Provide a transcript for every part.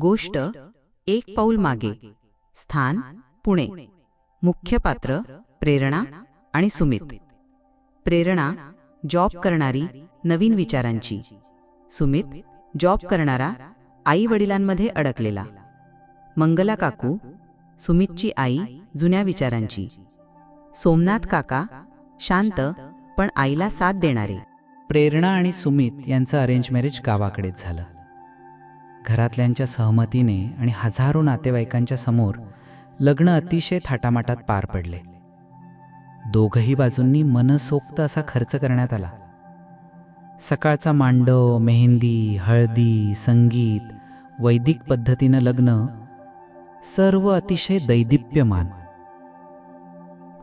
गोष्ट एक पाऊल मागे. स्थान पुणे. मुख्य पात्र प्रेरणा आणि सुमित. प्रेरणा जॉब करणारी नवीन विचारांची. सुमित जॉब करणारा आई वडिलांमध्ये अडकलेला. मंगला काकू सुमितची आई जुन्या विचारांची. सोमनाथ काका शांत पण आईला साथ देणारे. प्रेरणा आणि सुमित यांचं अरेंज मॅरेज गावाकडेच झालं. घरातल्यांच्या सहमतीने आणि हजारो नातेवाईकांच्या समोर लग्न अतिशय थाटामाटात पार पडले. दोघही बाजूंनी मनसोक्त असा खर्च करण्यात आला. सकाळचा मांडव मेहंदी हळदी संगीत वैदिक पद्धतीनं लग्न सर्व अतिशय दैदिप्यमान.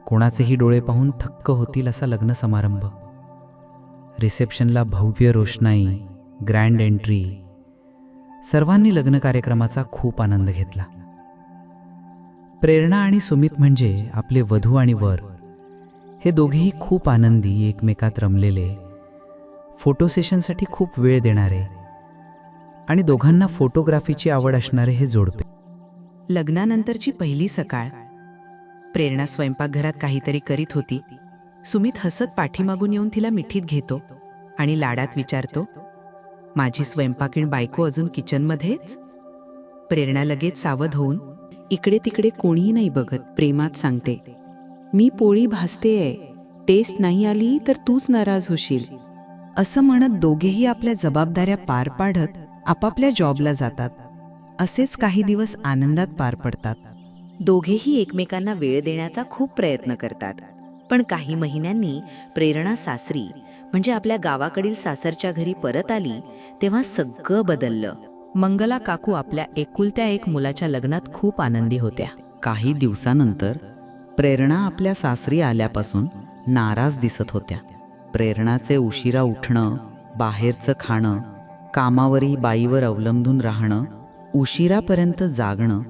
कोणाचेही डोळे पाहून थक्क होतील असा लग्न समारंभ. रिसेप्शनला भव्य रोषणाई ग्रँड एंट्री सर्वांनी लग्न कार्यक्रमाचा खूप आनंद घेतला. प्रेरणा आणि सुमित म्हणजे आपले वधू आणि वर. हे दोघेही खूप आनंदी एकमेकात रमलेले फोटो सेशनसाठी खूप वेळ देणारे आणि दोघांना फोटोग्राफीची आवड असणारे हे जोडपे. लग्नानंतरची पहिली सकाळ. प्रेरणा स्वयंपाकघरात काहीतरी करीत होती. सुमित हसत पाठीमागून येऊन तिला मिठीत घेतो आणि लाडात विचारतो माझी स्वयंपाकीण बायको अजून किचनमध्येच? प्रेरणा लगेच सावध होऊन इकडे तिकडे कोणीही नाही बघत प्रेमात सांगते. मी पोळी भासतेय टेस्ट नाही आली तर तूच नाराज होशील. असं म्हणत दोघेही आपल्या जबाबदाऱ्या पार पाडत आपापल्या जॉबला जातात. असेच काही दिवस आनंदात पार पडतात. दोघेही एकमेकांना वेळ देण्याचा खूप प्रयत्न करतात. पण काही महिन्यांनी प्रेरणा सासरी म्हणजे आपल्या गावाकडील सासरच्या घरी परत आली तेव्हा सगळं बदललं. मंगला काकू आपल्या एकुलत्या एक मुलाच्या लग्नात खूप आनंदी होत्या. काही दिवसानंतर प्रेरणा आपल्या सासरी आल्यापासून नाराज दिसत होत्या. प्रेरणाचे उशिरा उठणं बाहेरचं खाणं कामावरी बाईवर अवलंबून राहणं उशिरापर्यंत जागणं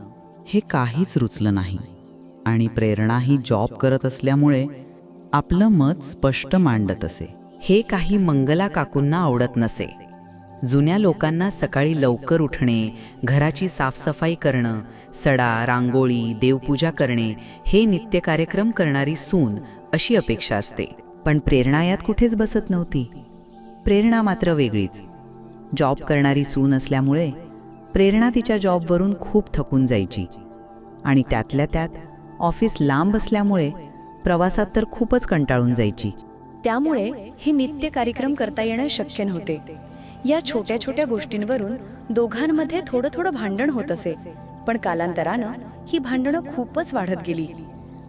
हे काहीच रुचलं नाही. आणि प्रेरणा ही जॉब करत असल्यामुळे आपलं मत स्पष्ट मांडत असे. हे काही मंगला काकूंना आवडत नसे. जुन्या लोकांना सकाळी लवकर उठणे घराची साफसफाई करणं सडा रांगोळी देवपूजा करणे हे नित्य कार्यक्रम करणारी सून अशी अपेक्षा असते. पण प्रेरणा यात कुठेच बसत नव्हती. प्रेरणा मात्र वेगळीच. जॉब करणारी सून असल्यामुळे प्रेरणा तिच्या जॉबवरून खूप थकून जायची. आणि त्यातल्या त्यात ऑफिस लांब असल्यामुळे प्रवासात तर खूपच कंटाळून जायची. त्यामुळे हे नित्य कार्यक्रम करता येणं शक्य नव्हते. या छोट्या छोट्या गोष्टींवरून दोघांमध्ये थोडं थोडं भांडण होत असे पण कालांतरानं ही भांडणं खूपच वाढत गेली.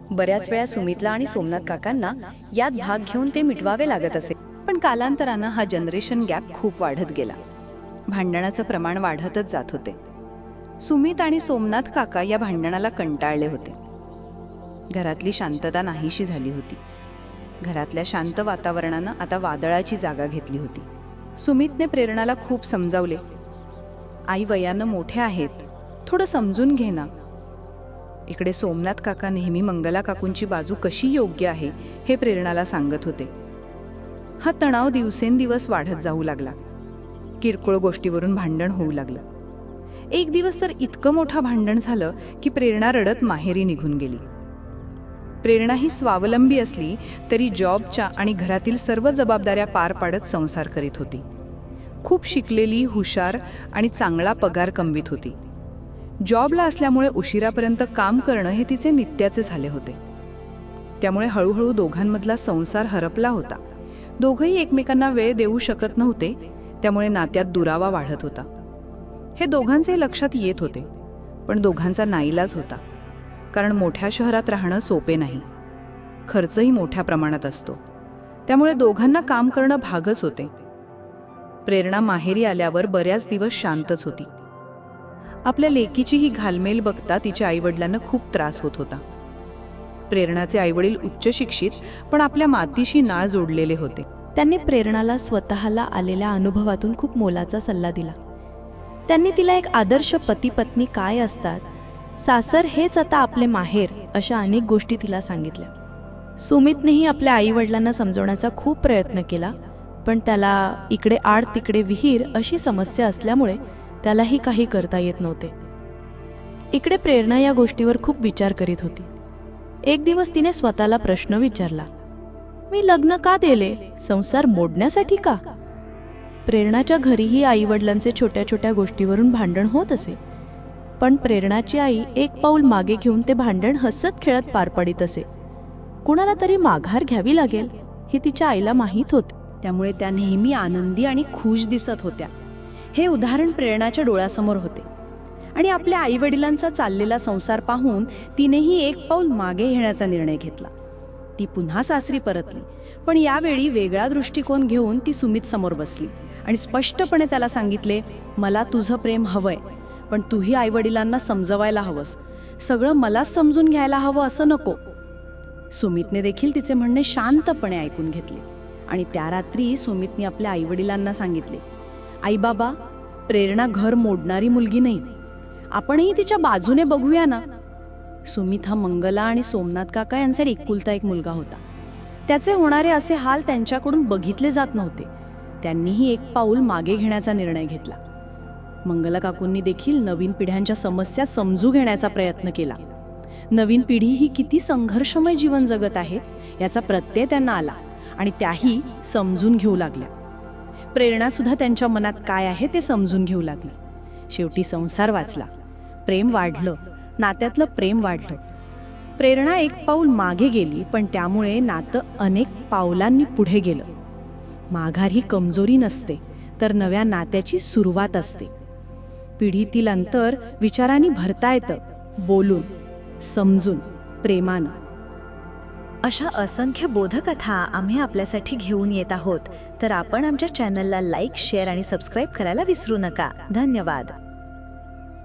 बऱ्याच वेळा सुमितला आणि सोमनाथ काकांना यात भाग घेऊन ते मिटवावे लागत असे पण कालांतरानं हा जनरेशन गॅप खूप वाढत गेला. भांडणाचं प्रमाण वाढतच जात होते. सुमित आणि सोमनाथ काका या भांडणाला कंटाळले होते. घरातली शांतता नाहीशी झाली होती. घरातल्या शांत वातावरणानं आता वादळाची जागा घेतली होती. सुमितने प्रेरणाला खूप समजावले आई वयानं मोठे आहेत थोडं समजून घे ना. इकडे सोमनाथ काका नेहमी मंगला काकूंची बाजू कशी योग्य आहे हे प्रेरणाला सांगत होते. हा तणाव दिवसेंदिवस वाढत जाऊ लागला. किरकोळ गोष्टीवरून भांडण होऊ लागलं. एक दिवस तर इतकं मोठं भांडण झालं की प्रेरणा रडत माहेरी निघून गेली. प्रेरणा ही स्वावलंबी असली तरी जॉबच्या आणि घरातील सर्व जबाबदाऱ्या पार पाडत संसार करीत होती. खूप शिकलेली हुशार आणि चांगला पगार कमवीत होती. जॉबला असल्यामुळे उशिरापर्यंत काम करणं हे तिचे नित्याचे झाले होते. त्यामुळे हळूहळू दोघांमधला संसार हरपला होता. दोघंही एकमेकांना वेळ देऊ शकत नव्हते त्यामुळे नात्यात दुरावा वाढत होता. हे दोघांचे लक्षात येत होते पण दोघांचा नाईलाज होता. कारण मोठ्या शहरात राहणं सोपे नाही. खर्चही मोठ्या प्रमाणात असतो. त्यामुळे दोघांना काम करणं भागच होते. प्रेरणा माहेरी आल्यावर बऱ्याच दिवस शांतच होती. आपल्या लेकीची ही घालमेल बघता तिच्या आईवडिलांना खूप त्रास होत होता. प्रेरणाचे आईवडील उच्च शिक्षित पण आपल्या मातीशी नाळ जोडलेले होते. त्यांनी प्रेरणाला स्वतःला आलेल्या अनुभवातून खूप मोलाचा सल्ला दिला. त्यांनी तिला एक आदर्श पती पत्नी काय असतात सासर हेच आता आपले माहेर अशा अनेक गोष्टी तिला सांगितल्या. सुमितनेही आपल्या आईवडिलांना समजवण्याचा खूप प्रयत्न केला पण त्याला इकडे आड तिकडे विहीर अशी समस्या असल्यामुळे त्यालाही काही करता येत नव्हते. इकडे प्रेरणा या गोष्टीवर खूप विचार करीत होती. एक दिवस तिने स्वतःला प्रश्न विचारला मी लग्न का दिले? संसार मोडण्यासाठी का? प्रेरणाच्या घरीही आईवडिलांचे छोट्या छोट्या गोष्टीवरून भांडण होत असे. पण प्रेरणाची आई एक पाऊल मागे घेऊन ते भांडण हसत खेळत पार पडित असे. कुणाला तरी माघार घ्यावी लागेल हे तिच्या आईला माहीत होते. त्यामुळे त्या नेहमी आनंदी आणि खुश दिसत होत्या. हे उदाहरण प्रेरणाच्या डोळ्यासमोर होते. आणि आपल्या आईवडिलांचा चाललेला संसार पाहून तिनेही एक पाऊल मागे घेण्याचा निर्णय घेतला. ती पुन्हा सासरी परतली पण यावेळी वेगळा दृष्टिकोन घेऊन ती सुमित समोर बसली आणि स्पष्टपणे त्याला सांगितले मला तुझं प्रेम हवंय. पण तूही आईवडिलांना समजवायला हवंस. सगळं मलाच समजून घ्यायला हवं असं नको. सुमितने देखील तिचे म्हणणे शांतपणे ऐकून घेतले आणि त्या रात्री सुमितने आपल्या आईवडिलांना सांगितले आई बाबा प्रेरणा घर मोडणारी मुलगी नाही. आपणही तिच्या बाजूने बघूया ना. सुमित हा मंगला आणि सोमनाथ काका यांचा एकुलता एक मुलगा होता. त्याचे होणारे असे हाल त्यांच्याकडून बघितले जात नव्हते. त्यांनीही एक पाऊल मागे घेण्याचा निर्णय घेतला. मंगला काकूंनी देखील नवीन पिढ्यांच्या समस्या समजू घेण्याचा प्रयत्न केला. नवीन पिढी ही किती संघर्षमय जीवन जगत आहे याचा प्रत्यय त्यांना आला आणि त्याही समजून घेऊ लागल्या. प्रेरणासुद्धा त्यांच्या मनात काय आहे ते समजून घेऊ लागली. शेवटी संसार वाचला. प्रेम वाढलं. नात्यातलं प्रेम वाढलं. प्रेरणा एक पाऊल मागे गेली पण त्यामुळे नातं अनेक पावलांनी पुढे गेलं. माघार ही कमजोरी नसते तर नव्या नात्याची सुरुवात असते. पिढीतील अंतर विचारांनी भरता येतं बोलून समजून प्रेमानं. अशा असंख्य बोधकथा आम्ही आपल्यासाठी घेऊन येत आहोत. तर आपण आमच्या चॅनलला लाईक शेअर आणि सबस्क्राईब करायला विसरू नका. धन्यवाद.